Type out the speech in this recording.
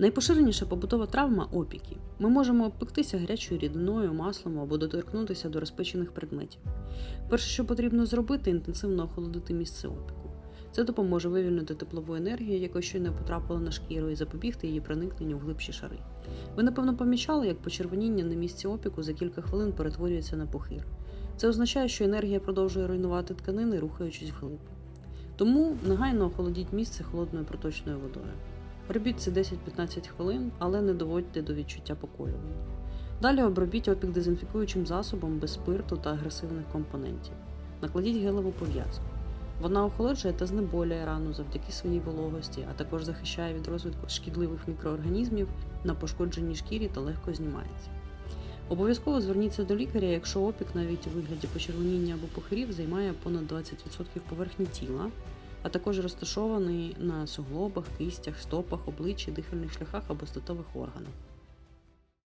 Найпоширеніша побутова травма опіки. Ми можемо обпектися гарячою рідиною, маслом або доторкнутися до розпечених предметів. Перше, що потрібно зробити, інтенсивно охолодити місце опіку. Це допоможе вивільнити теплову енергію, яка щойно потрапила на шкіру, і запобігти її проникненню в глибші шари. Ви напевно помічали, як почервоніння на місці опіку за кілька хвилин перетворюється на пухир. Це означає, що енергія продовжує руйнувати тканини, рухаючись вглиб. Тому негайно охолодіть місце холодною проточною водою. Робіть це 10-15 хвилин, але не доводьте до відчуття поколювання. Далі обробіть опік дезінфікуючим засобом без спирту та агресивних компонентів. Накладіть гелеву пов'язку. Вона охолоджує та знеболює рану завдяки своїй вологості, а також захищає від розвитку шкідливих мікроорганізмів на пошкодженій шкірі та легко знімається. Обов'язково зверніться до лікаря, якщо опік навіть у вигляді почервоніння або пухирів займає понад 20% поверхні тіла, а також розташований на суглобах, кистях, стопах, обличчі, дихальних шляхах або статових органах.